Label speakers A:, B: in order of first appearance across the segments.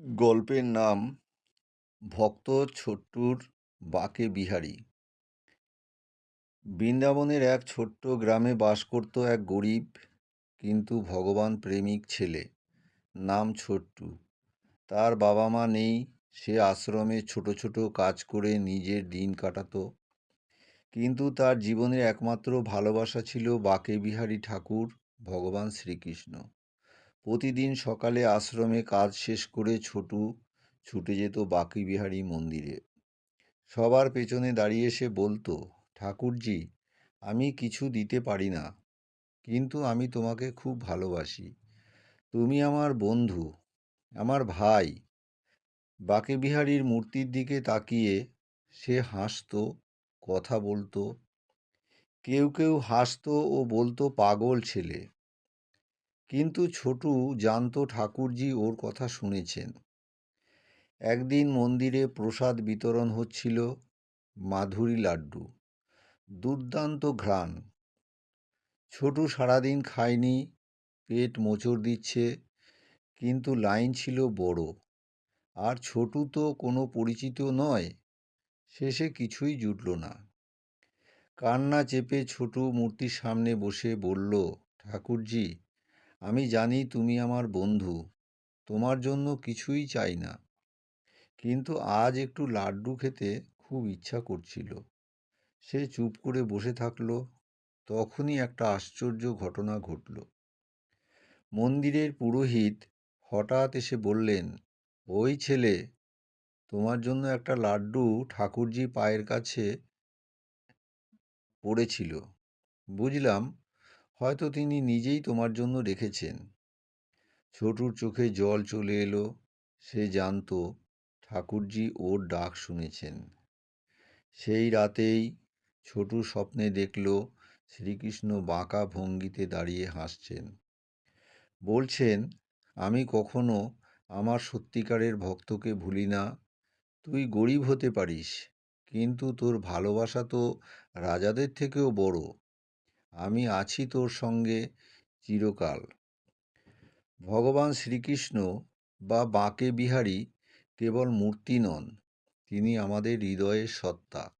A: গল্পের নাম ভক্ত ছোট্টুর বাঁকে বিহারী। বৃন্দাবনের এক ছোট্ট গ্রামে বাস করত এক গরিব, কিন্তু ভগবান প্রেমিক ছেলে, নাম ছোট্টু। তার বাবা মা নেই, সে আশ্রমে ছোট ছোট কাজ করে নিজের দিন কাটাতো। কিন্তু তার জীবনের একমাত্র ভালোবাসা ছিল বাঁকে বিহারী ঠাকুর, ভগবান শ্রীকৃষ্ণ। প্রতিদিন সকালে আশ্রমে কাজ শেষ করে ছোটু ছুটে যেত বাকি বিহারী মন্দিরে। সবার পেছনে দাঁড়িয়ে সে বলতো, ঠাকুরজি, আমি কিছু দিতে পারি না, কিন্তু আমি তোমাকে খুব ভালোবাসি। তুমি আমার বন্ধু, আমার ভাই বাকে বিহারীর মূর্তির দিকে তাকিয়ে সে হাসতো, কথা বলতো। কেউ কেউ হাসত ও বলতো, পাগল ছেলে কিন্তু ছোটু জানতো ঠাকুরজি ওর কথা শুনেছেন। একদিন মন্দিরে প্রসাদ বিতরণ হচ্ছিল মাধুরী লাড্ডু। দুর্দান্ত ঘ্রাণ। ছোটু সারাদিন খায়নি, পেট মোচড় দিচ্ছে, কিন্তু লাইন ছিল বড়। আর ছোটু তো কোনো পরিচিত নয়, শেষে কিছুই জুটল না। কান্না চেপে ছোটু মূর্তির সামনে বসে বলল, ঠাকুরজি আমি জানি তুমি আমার বন্ধু। তোমার জন্য কিছুই চাই না। কিন্তু আজ একটু লাড্ডু খেতে খুব ইচ্ছা করছিল। সে চুপ করে বসে থাকল। তখনই একটা আশ্চর্য ঘটনা ঘটল। মন্দিরের পুরোহিত হঠাৎ এসে বললেন, ওই ছেলে, তোমার জন্য একটা লাড্ডু ঠাকুরজি পায়ের কাছে পড়েছিল। বুঝলাম হয়তো তিনি নিজেই তোমার জন্য রেখেছেন। ছোটুর চোখে জল চলে এলো, সে জানত ঠাকুরজি ওর ডাক শুনেছেন। সেই রাতেই ছোটু স্বপ্নে দেখল শ্রীকৃষ্ণ বাঁকা ভঙ্গিতে দাঁড়িয়ে হাসছেন। বলছেন, আমি কখনো আমার সত্যিকারের ভক্তকে ভুলি না। তুই গরিব হতে পারিস, কিন্তু তোর ভালোবাসা তো রাজাদের থেকেও বড়। আমি আছি তোর সঙ্গে চিরকাল। ভগবান শ্রীকৃষ্ণ বা বাঁকে বিহারী কেবল মূর্তি নন, তিনি আমাদের হৃদয়ের সত্তা।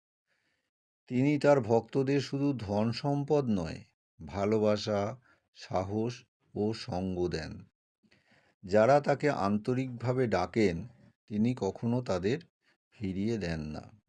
A: তিনি তার ভক্তদের শুধু ধন সম্পদ নয়, ভালোবাসা, সাহস ও সঙ্গ দেন। যারা তাকে আন্তরিকভাবে ডাকেন, তিনি কখনো তাদের ফিরিয়ে দেন না।